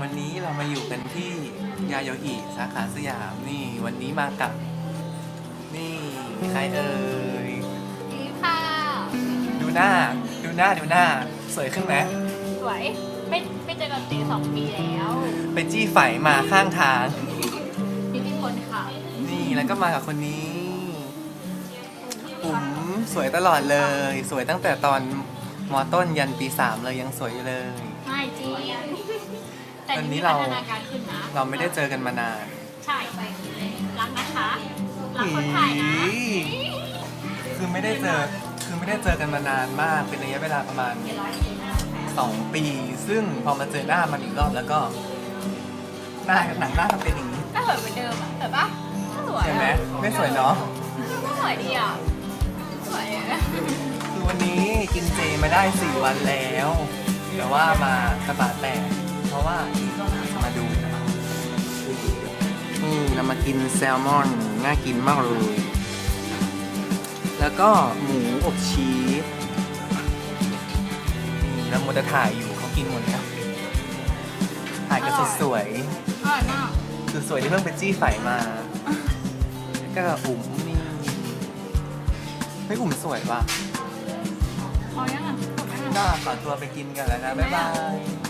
วันนี้เรามาอยู่กันที่ยาโยอิสาขาสยามนี่วันนี้มากับ นี่ใครเอ่ยดีค่ะ ดูหน้า ดูหน้าดูหน้า สวยขึ้นไหมสวยไม่ไม่เจอกันตีสองปีแล้วไปจี้ไฝมาข้างทางพิธีพลค่ะนี่แล้วก็มากับคนนี้ปุ๋มสวยตลอดเลย สวยตั้งแต่ตอนมอต้นยันปีสามเลยยังสวยอยู่เลย ไม่จริง แต่วันนี้มีเราพัฒนาการขึ้นนะเราไม่ได้เจอกันมานานใช่รักนะคะรักคนถ่ายนะอี๋คือไม่ได้เจอคือไม่ได้เจอกันมานานมากเป็นระยะเวลาประมาณ2ปี ซึ่งพอมาเจอหน้ามันอีกรอบแล้วก็หน้าหนังหน้ามันเป็นอย่างนี้ก็สวยเหมือนเดิมอะแต่ปะก็สวยใช่ไหมอะไม่สวยเนาะก็สวยดีอะสวยอะคือวันนี้กินเจมาได้4วันแล้ว แต่ว่ามากระบะแตกเพ ราะว่าจะมาดูนะครับนี่เรามากินแซลมอนน่ากินมากเลย แล้วก็หมูอบชีสนี่เราโมวแต่ถ่ายอยู่เขากินหมดแล้วถ่ายกันสวยอร่อยมากๆคือสวยที่เพิ่งไปจี้ไฝมาแล้วก็อุ๋มนี่เฮ้ยอุ๋มสวยว่ะเอายังอะจบยังก็อะขอตัวไปกินกันแล้วนะ บ๊ายบายบ๊ายบาย